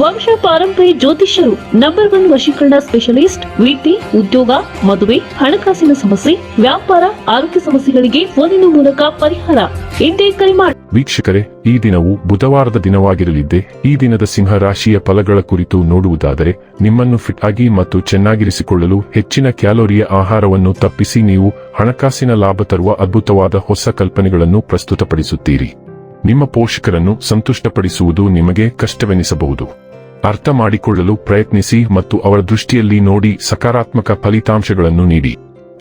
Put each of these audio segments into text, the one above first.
ವಂಶ ಪಾರಂಪರ್ಯ ಜ್ಯೋತಿಷ್ಯರು ನಂಬರ್ ಒನ್ ವಶೀಕರಣ ಸ್ಪೆಷಲಿಸ್ಟ್ ವೃತ್ತಿ ಉದ್ಯೋಗ, ಮದುವೆ, ಹಣಕಾಸಿನ ಸಮಸ್ಯೆ, ವ್ಯಾಪಾರ, ಆರೋಗ್ಯ ಸಮಸ್ಯೆಗಳಿಗೆ ಫೋನಿನ ಮೂಲಕ ಪರಿಹಾರ. ಇಂದೇ ಕರೆ ಮಾಡಿ ವೀಕ್ಷಕರೇ, ಈ ದಿನವು ಬುಧವಾರದ ದಿನವಾಗಿರಲಿದ್ದೆ, ಈ ದಿನದ ಸಿಂಹ ರಾಶಿಯ ಫಲಗಳ ಕುರಿತು ನೋಡುವುದಾದರೆ, ನಿಮ್ಮನ್ನು ಫಿಟ್ ಆಗಿ ಮತ್ತು ಚೆನ್ನಾಗಿರಿಸಿಕೊಳ್ಳಲು ಹೆಚ್ಚಿನ ಕ್ಯಾಲೋರಿಯ ಆಹಾರವನ್ನು ತಪ್ಪಿಸಿ ನೀವು ಹಣಕಾಸಿನ ಲಾಭ ತರುವ ಅದ್ಭುತವಾದ ಹೊಸ ಕಲ್ಪನೆಗಳನ್ನು ಪ್ರಸ್ತುತಪಡಿಸುತ್ತೀರಿ. ನಿಮ್ಮ ಪೋಷಕರನ್ನು ಸಂತುಷ್ಟಪಡಿಸುವುದು ನಿಮಗೆ ಕಷ್ಟವೆನಿಸಬಹುದು. ಅರ್ಥ ಮಾಡಿಕೊಳ್ಳಲು ಪ್ರಯತ್ನಿಸಿ ಮತ್ತು ಅವರ ದೃಷ್ಟಿಯಲ್ಲಿ ನೋಡಿ ಸಕಾರಾತ್ಮಕ ಫಲಿತಾಂಶಗಳನ್ನು ನೀಡಿ.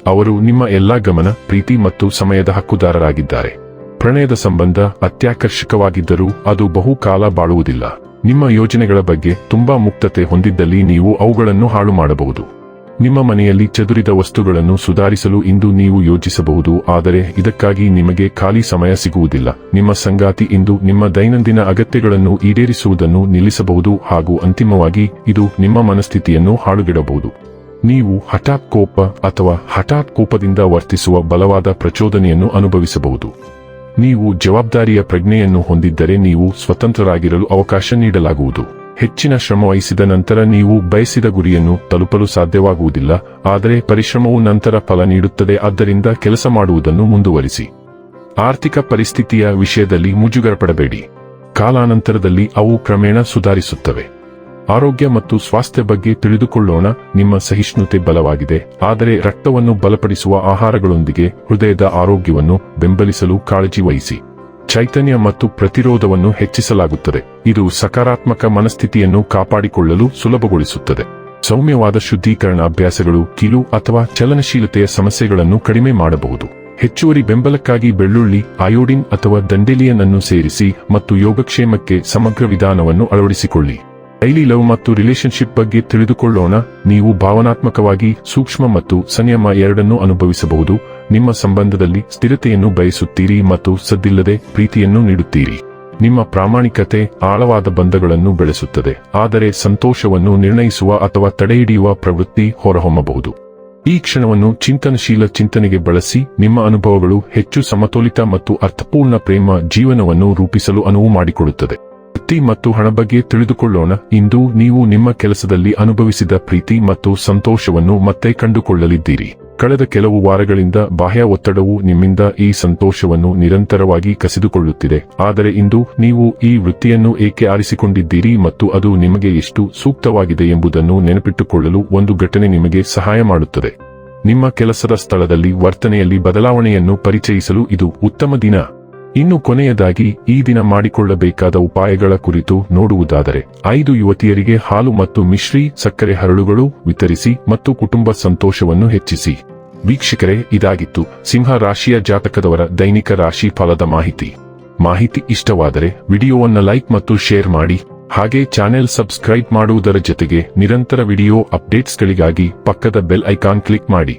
ಅವರು ನಿಮ್ಮ ಎಲ್ಲಾ ಗಮನ, ಪ್ರೀತಿ ಮತ್ತು ಸಮಯದ ಹಕ್ಕುದಾರರಾಗಿದ್ದಾರೆ. ಪ್ರಣಯದ ಸಂಬಂಧ ಅತ್ಯಾಕರ್ಷಕವಾಗಿದ್ದರೂ ಅದು ಬಹುಕಾಲ ಬಾಳುವುದಿಲ್ಲ. ನಿಮ್ಮ ಯೋಜನೆಗಳ ಬಗ್ಗೆ ತುಂಬಾ ಮುಕ್ತತೆ ಹೊಂದಿದ್ದಲ್ಲಿ ನೀವು ಅವುಗಳನ್ನು ಹಾಳು ಮಾಡಬಹುದು ನಿಮ್ಮ ಮನೆಯಲ್ಲಿ ಚದುರಿದ ವಸ್ತುಗಳನ್ನು ಸುಧಾರಿಸಲು ಇಂದು ನೀವು ಯೋಜಿಸಬಹುದು ಆದರೆ ಇದಕ್ಕಾಗಿ ನಿಮಗೆ ಖಾಲಿ ಸಮಯ ಸಿಗುವುದಿಲ್ಲ. ನಿಮ್ಮ ಸಂಗಾತಿ ಇಂದು ನಿಮ್ಮ ದೈನಂದಿನ ಅಗತ್ಯಗಳನ್ನು ಈಡೇರಿಸುವುದನ್ನು ನಿಲ್ಲಿಸಬಹುದು ಹಾಗೂ ಅಂತಿಮವಾಗಿ ಇದು ನಿಮ್ಮ ಮನಸ್ಥಿತಿಯನ್ನು ಹಾಳುಗಿಡಬಹುದು. ನೀವು ಹಠಾತ್ ಕೋಪ ಅಥವಾ ಹಠಾತ್ ಕೋಪದಿಂದ ವರ್ತಿಸುವ ಬಲವಾದ ಪ್ರಚೋದನೆಯನ್ನು ಅನುಭವಿಸಬಹುದು. ನೀವು ಜವಾಬ್ದಾರಿಯ ಪ್ರಜ್ಞೆಯನ್ನು ಹೊಂದಿದ್ದರೆ ನೀವು ಸ್ವತಂತ್ರರಾಗಿರಲು ಅವಕಾಶ ನೀಡಲಾಗುವುದು. ಹೆಚ್ಚಿನ ಶ್ರಮವಹಿಸಿದ ನಂತರ ನೀವು ಬಯಸಿದ ಗುರಿಯನ್ನು ತಲುಪಲು ಸಾಧ್ಯವಾಗುವುದಿಲ್ಲ, ಆದರೆ ಪರಿಶ್ರಮವು ನಂತರ ಫಲ ನೀಡುತ್ತದೆ, ಆದ್ದರಿಂದ ಕೆಲಸ ಮಾಡುವುದನ್ನು ಮುಂದುವರಿಸಿ. ಆರ್ಥಿಕ ಪರಿಸ್ಥಿತಿಯ ವಿಷಯದಲ್ಲಿ ಮುಜುಗರಪಡಬೇಡಿ. ಕಾಲಾನಂತರದಲ್ಲಿ ಅವು ಕ್ರಮೇಣ ಸುಧಾರಿಸುತ್ತವೆ. ಆರೋಗ್ಯ ಮತ್ತು ಸ್ವಾಸ್ಥ್ಯ ಬಗ್ಗೆ ತಿಳಿದುಕೊಳ್ಳೋಣ, ನಿಮ್ಮ ಸಹಿಷ್ಣುತೆ ಬಲವಾಗಿದೆ, ಆದರೆ ರಕ್ತವನ್ನು ಬಲಪಡಿಸುವ ಆಹಾರಗಳೊಂದಿಗೆ ಹೃದಯದ ಆರೋಗ್ಯವನ್ನು ಬೆಂಬಲಿಸಲು ಕಾಳಜಿ ವಹಿಸಿ. ಚೈತನ್ಯ ಮತ್ತು ಪ್ರತಿರೋಧವನ್ನು ಹೆಚ್ಚಿಸಲಾಗುತ್ತದೆ. ಇದು ಸಕಾರಾತ್ಮಕ ಮನಸ್ಥಿತಿಯನ್ನು ಕಾಪಾಡಿಕೊಳ್ಳಲು ಸುಲಭಗೊಳಿಸುತ್ತದೆ. ಸೌಮ್ಯವಾದ ಶುದ್ಧೀಕರಣ ಅಭ್ಯಾಸಗಳು, ಕಿಲು ಅಥವಾ ಚಲನಶೀಲತೆಯ ಸಮಸ್ಯೆಗಳನ್ನು ಕಡಿಮೆ ಮಾಡಬಹುದು. ಹೆಚ್ಚುವರಿ ಬೆಂಬಲಕ್ಕಾಗಿ ಬೆಳ್ಳುಳ್ಳಿ, ಅಯೋಡಿನ್ ಅಥವಾ ದಂಡೆಲಿಯನ್ ಅನ್ನು ಸೇರಿಸಿ ಮತ್ತು ಯೋಗಕ್ಷೇಮಕ್ಕೆ ಸಮಗ್ರ ವಿಧಾನವನ್ನು ಅಳವಡಿಸಿಕೊಳ್ಳಿ. ಡೈಲಿ ಲವ್ ಮತ್ತು ರಿಲೇಶನ್ಶಿಪ್ ಬಗ್ಗೆ ತಿಳಿದುಕೊಳ್ಳೋಣ. ನೀವು ಭಾವನಾತ್ಮಕವಾಗಿ ಸೂಕ್ಷ್ಮ ಮತ್ತು ಸಂಯಮ ಎರಡನ್ನೂ ಅನುಭವಿಸಬಹುದು. ನಿಮ್ಮ ಸಂಬಂಧದಲ್ಲಿ ಸ್ಥಿರತೆಯನ್ನು ಬಯಸುತ್ತೀರಿ ಮತ್ತು ಸದ್ದಿಲ್ಲದೆ ಪ್ರೀತಿಯನ್ನು ನೀಡುತ್ತೀರಿ. ನಿಮ್ಮ ಪ್ರಾಮಾಣಿಕತೆ ಆಳವಾದ ಬಂಧಗಳನ್ನು ಬೆಳೆಸುತ್ತದೆ, ಆದರೆ ಸಂತೋಷವನ್ನು ನಿರ್ಣಯಿಸುವ ಅಥವಾ ತಡೆಹಿಡಿಯುವ ಪ್ರವೃತ್ತಿ ಹೊರಹೊಮ್ಮಬಹುದು. ಈ ಕ್ಷಣವನ್ನು ಚಿಂತನಶೀಲ ಚಿಂತನೆಗೆ ಬಳಸಿ ನಿಮ್ಮ ಅನುಭವಗಳು ಹೆಚ್ಚು ಸಮತೋಲಿತ ಮತ್ತು ಅರ್ಥಪೂರ್ಣ ಪ್ರೇಮ ಜೀವನವನ್ನು ರೂಪಿಸಲು ಅನುವು ಮಾಡಿಕೊಡುತ್ತದೆ. ವೃತ್ತಿ ಮತ್ತು ಹಣ ಬಗ್ಗೆ ತಿಳಿದುಕೊಳ್ಳೋಣ, ಇಂದು ನೀವು ನಿಮ್ಮ ಕೆಲಸದಲ್ಲಿ ಅನುಭವಿಸಿದ ಪ್ರೀತಿ ಮತ್ತು ಸಂತೋಷವನ್ನು ಮತ್ತೆ ಕಂಡುಕೊಳ್ಳಲಿದ್ದೀರಿ. ಕಳೆದ ಕೆಲವು ವಾರಗಳಿಂದ ಬಾಹ್ಯ ಒತ್ತಡವು ನಿಮ್ಮಿಂದ ಈ ಸಂತೋಷವನ್ನು ನಿರಂತರವಾಗಿ ಕಸಿದುಕೊಳ್ಳುತ್ತಿದೆ. ಆದರೆ ಇಂದು ನೀವು ಈ ವೃತ್ತಿಯನ್ನು ಏಕೆ ಆರಿಸಿಕೊಂಡಿದ್ದೀರಿ ಮತ್ತು ಅದು ನಿಮಗೆ ಎಷ್ಟು ಸೂಕ್ತವಾಗಿದೆ ಎಂಬುದನ್ನು ನೆನಪಿಟ್ಟುಕೊಳ್ಳಲು ಒಂದು ಘಟನೆ ನಿಮಗೆ ಸಹಾಯ ಮಾಡುತ್ತದೆ. ನಿಮ್ಮ ಕೆಲಸದ ಸ್ಥಳದಲ್ಲಿ ವರ್ತನೆಯಲ್ಲಿ ಬದಲಾವಣೆಯನ್ನು ಪರಿಚಯಿಸಲು ಇದು ಉತ್ತಮ ದಿನ. ಇನ್ನು ಕೊನೆಯದಾಗಿ ಈ ದಿನ ಮಾಡಿಕೊಳ್ಳಬೇಕಾದ ಉಪಾಯಗಳ ಕುರಿತು ನೋಡುವುದಾದರೆ, ಐದು ಯುವತಿಯರಿಗೆ ಹಾಲು ಮತ್ತು ಮಿಶ್ರಿ, ಸಕ್ಕರೆ ಹರಳುಗಳು ವಿತರಿಸಿ ಮತ್ತು ಕುಟುಂಬ ಸಂತೋಷವನ್ನು ಹೆಚ್ಚಿಸಿ. ವೀಕ್ಷಕರೇ, ಇದಾಗಿತ್ತು ಸಿಂಹ ರಾಶಿಯ ಜಾತಕದವರ ದೈನಿಕ ರಾಶಿ ಫಲದ ಮಾಹಿತಿ. ಮಾಹಿತಿ ಇಷ್ಟವಾದರೆ ವಿಡಿಯೋವನ್ನು ಲೈಕ್ ಮತ್ತು ಶೇರ್ ಮಾಡಿ, ಹಾಗೆ ಚಾನೆಲ್ ಸಬ್ಸ್ಕ್ರೈಬ್ ಮಾಡುವುದರ ಜೊತೆಗೆ ನಿರಂತರ ವಿಡಿಯೋ ಅಪ್ಡೇಟ್ಸ್ಗಳಿಗಾಗಿ ಪಕ್ಕದ ಬೆಲ್ ಐಕಾನ್ ಕ್ಲಿಕ್ ಮಾಡಿ.